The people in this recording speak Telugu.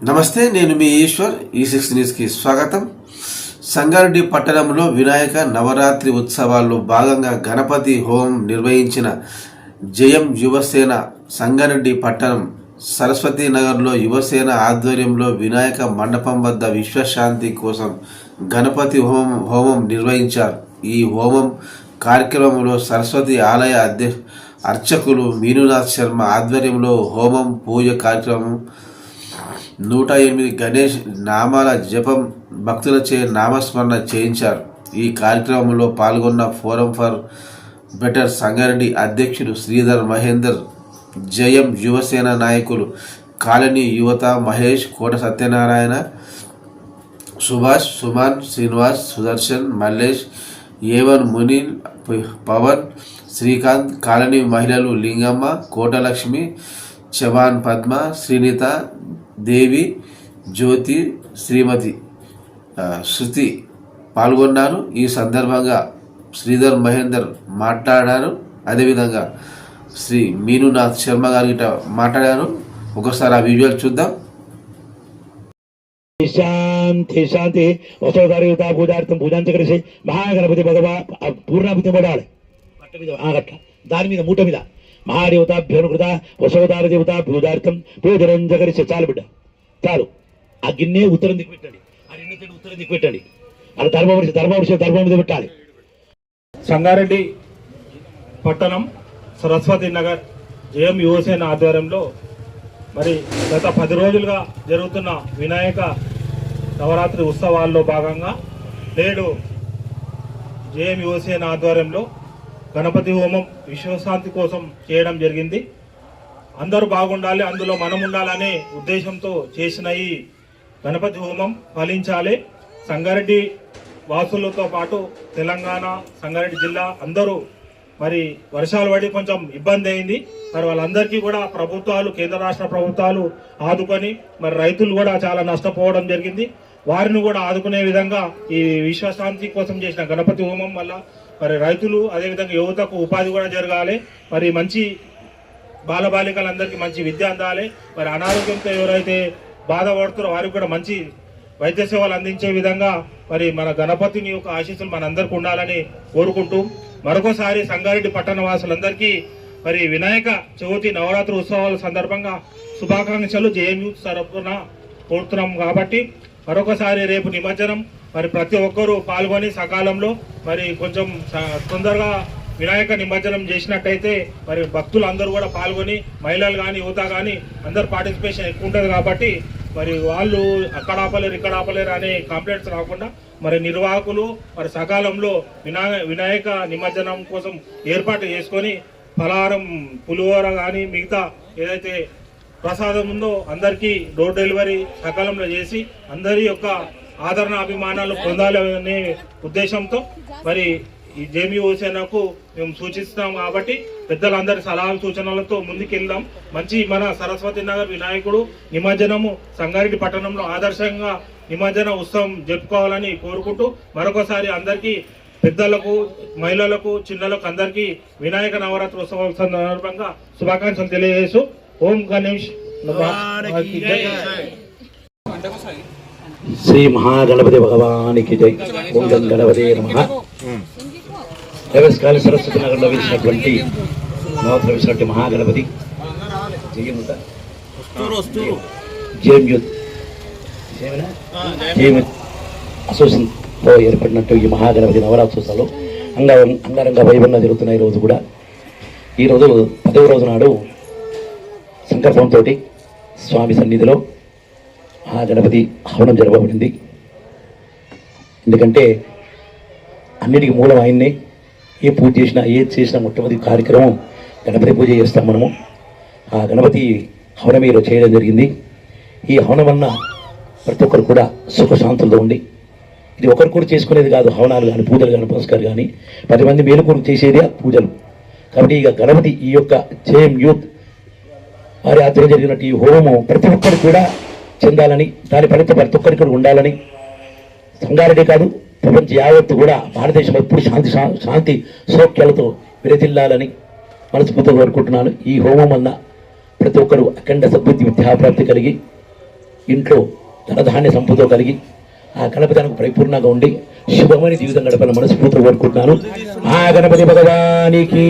నమస్తే నేను మీ ఈశ్వర్ e ఈ సిక్స్ న్యూస్కి స్వాగతం. సంగారెడ్డి పట్టణంలో వినాయక నవరాత్రి ఉత్సవాల్లో భాగంగా గణపతి హోమం నిర్వహించిన జయం యువసేన సంగారెడ్డి పట్టణం సరస్వతి నగర్లో యువసేన ఆధ్వర్యంలో వినాయక మండపం వద్ద విశ్వశాంతి కోసం గణపతి హోమం హోమం నిర్వహించారు. ఈ హోమం కార్యక్రమంలో సరస్వతి ఆలయ అధ్య అర్చకులు మీనునాథ్ శర్మ ఆధ్వర్యంలో హోమం పూజ కార్యక్రమం నూట ఎనిమిది గణేష్ నామాల జపం భక్తులచే నామస్మరణ చేయించారు. ఈ కార్యక్రమంలో పాల్గొన్న ఫోరం ఫర్ బెటర్ సంగారెడ్డి అధ్యక్షుడు శ్రీధర్ మహేందర్ జయం యువసేన నాయకులు కాలనీ యువత మహేష్ కోట సత్యనారాయణ సుభాష్ సుమాన్ శ్రీనివాస్ సుదర్శన్ మల్లేష్ ఏవన్ మునిల్ పవన్ శ్రీకాంత్ కాలనీ మహిళలు లింగమ్మ కోటలక్ష్మి చవాన్ పద్మ శ్రీనిత దేవి జ్యోతి శ్రీమతి శృతి పాల్గొన్నారు. ఈ సందర్భంగా శ్రీధర్ మహేందర్ మాట్లాడారు. అదేవిధంగా శ్రీ మీనునాథ్ శర్మ గారి మాట్లాడారు. ఒకసారి ఆ వీడియోలు చూద్దాం. శాంతి శాంతి. వసోదారియుత పూజార్థం పూజాంచకరిసి మహాగణపతి భగవా పూర్ణాపతి పడాలి దాని మీద మూట మీద. మహాదేవతాభ్యోనుకృత వసవతార దేవత భూదార్థం పూజరంజ చాలు బిడ్డ. చాలు. ఆ గిన్నె ఉత్తరం దిక్కు పెట్టండి ఆ రెండు ఉత్తరం దిక్కు పెట్టండి అలా ధర్మవరిసి ధర్మవరిసి ధర్మం మీద పెట్టాలి. సంగారెడ్డి పట్టణం సరస్వతి నగర్ జేఎం యువసేన ఆధ్వర్యంలో మరి గత పది రోజులుగా జరుగుతున్న వినాయక నవరాత్రి ఉత్సవాల్లో భాగంగా నేడు జేఎం యువసేన ఆధ్వర్యంలో గణపతి హోమం విశ్వశాంతి కోసం చేయడం జరిగింది. అందరూ బాగుండాలి అందులో మనం ఉండాలనే ఉద్దేశంతో చేసిన ఈ గణపతి హోమం ఫలించాలి. సంగారెడ్డి వాసులతో పాటు తెలంగాణ సంగారెడ్డి జిల్లా అందరూ మరి వర్షాలు పడి కొంచెం ఇబ్బంది అయింది. మరి వాళ్ళందరికీ కూడా ప్రభుత్వాలు కేంద్ర రాష్ట్ర ప్రభుత్వాలు ఆదుకొని మరి రైతులు కూడా చాలా నష్టపోవడం జరిగింది. వారిని కూడా ఆదుకునే విధంగా ఈ విశ్వశాంతి కోసం చేసిన గణపతి హోమం వల్ల మరి రైతులు అదేవిధంగా యువతకు ఉపాధి కూడా జరగాలి. మరి మంచి బాలబాలికలందరికీ మంచి విద్య అందాలి. మరి అనారోగ్యంతో ఎవరైతే బాధపడుతారో వారికి కూడా మంచి వైద్య సేవలు అందించే విధంగా మరి మన గణపతిని యొక్క ఆశీస్సులు మనందరికీ ఉండాలని కోరుకుంటూ మరొకసారి సంగారెడ్డి పట్టణ వాసులందరికీ మరి వినాయక చవితి నవరాత్రి ఉత్సవాల సందర్భంగా శుభాకాంక్షలు. జేఎన్యూ తరపున కోరుతున్నాం కాబట్టి మరొకసారి రేపు నిమజ్జనం. మరి ప్రతి ఒక్కరూ పాల్గొని సకాలంలో మరి కొంచెం స- తొందరగా వినాయక నిమజ్జనం చేసినట్టయితే మరి భక్తులు అందరూ కూడా పాల్గొని మహిళలు కానీ యువత కానీ అందరు పార్టిసిపేషన్ ఎక్కువ ఉంటుంది కాబట్టి మరి వాళ్ళు అక్కడ ఆపలేరు ఇక్కడ ఆపలేరు అనే కంప్లైంట్స్ రాకుండా మరి నిర్వాహకులు మరి సకాలంలో వినా వినాయక నిమజ్జనం కోసం ఏర్పాటు చేసుకొని ఫలహారం పులిహోర కానీ మిగతా ఏదైతే ప్రసాదం ఉందో అందరికీ డోర్ డెలివరీ సకాలంలో చేసి అందరి యొక్క ఆదరణ అభిమానాలు పొందాలి అనే ఉద్దేశంతో మరి ఈ జేమీ ఓసేనకు మేము సూచిస్తున్నాం కాబట్టి పెద్దలందరి సలహాలు సూచనలతో ముందుకెళ్దాం. మంచి మన సరస్వతి నగర్ వినాయకుడు నిమజ్జనము సంగారెడ్డి పట్టణంలో ఆదర్శంగా నిమజ్జన ఉత్సవం జరుపుకోవాలని కోరుకుంటూ మరొకసారి అందరికీ పెద్దలకు మహిళలకు చిన్నలకు అందరికీ వినాయక నవరాత్రి ఉత్సవాల సందర్భంగా శుభాకాంక్షలు తెలియజేస్తూ ఓం గణేష్. శ్రీ మహాగణపతి భగవానికి జై. ఓం గణపతి నమ. సరస్వతి నగర్లో వేసినటువంటి నవత్ర వేసినటువంటి మహాగణపతి జయముత అసోసియేషన్తో ఏర్పడినట్టు ఈ మహాగణపతి నవరాత్రోత్సవాలు అంగ అంగరంగ వైభవంగా జరుగుతున్నాయి ఈ రోజు కూడా. ఈ రోజు పదవ రోజు నాడు సంకల్పంతో స్వామి సన్నిధిలో ఆ గణపతి హవనం జరపబడింది. ఎందుకంటే అన్నిటికీ మూలం ఆయన్నే. ఏ పూజ చేసినా ఏది చేసినా మొట్టమొదటి కార్యక్రమం గణపతి పూజ చేస్తాం మనము. ఆ గణపతి హవనం ఈరోజు చేయడం జరిగింది. ఈ హవనం వలన ప్రతి ఒక్కరు కూడా సుఖశాంతులతో ఉండి ఇది ఒకరు కూడా చేసుకునేది కాదు హవనాలు కానీ పూజలు కానీ పురస్కారం కానీ పది మంది మేలు కొరకు చేసేది ఆ పూజలు. కాబట్టి ఇక గణపతి ఈ యొక్క జేఎం యూత్ వారి ఆధ్వర్యం జరిగినట్టు ఈ హోమము ప్రతి ఒక్కరు కూడా చెందాలని దాని ఫలితం ప్రతి ఒక్కరికి కూడా ఉండాలని. సంగారెడ్డి కాదు ప్రపంచ యావత్తు కూడా భారతదేశం ఎప్పుడు శాంతి శాంతి సౌఖ్యాలతో విరజిల్లాలని మనస్ఫూర్తిగా కోరుకుంటున్నాను. ఈ హోమం వల్ల ప్రతి ఒక్కరూ అఖండ సద్బుద్ధి విద్యాప్రాప్తి కలిగి ఇంట్లో ధనధాన్య సంపదతో కలిగి ఆ గణపతి పరిపూర్ణంగా ఉండి శుభమైన జీవితం గడపాలని మనస్ఫూర్తిగా కోరుకుంటున్నాను. ఆ గణపతి భగవానికి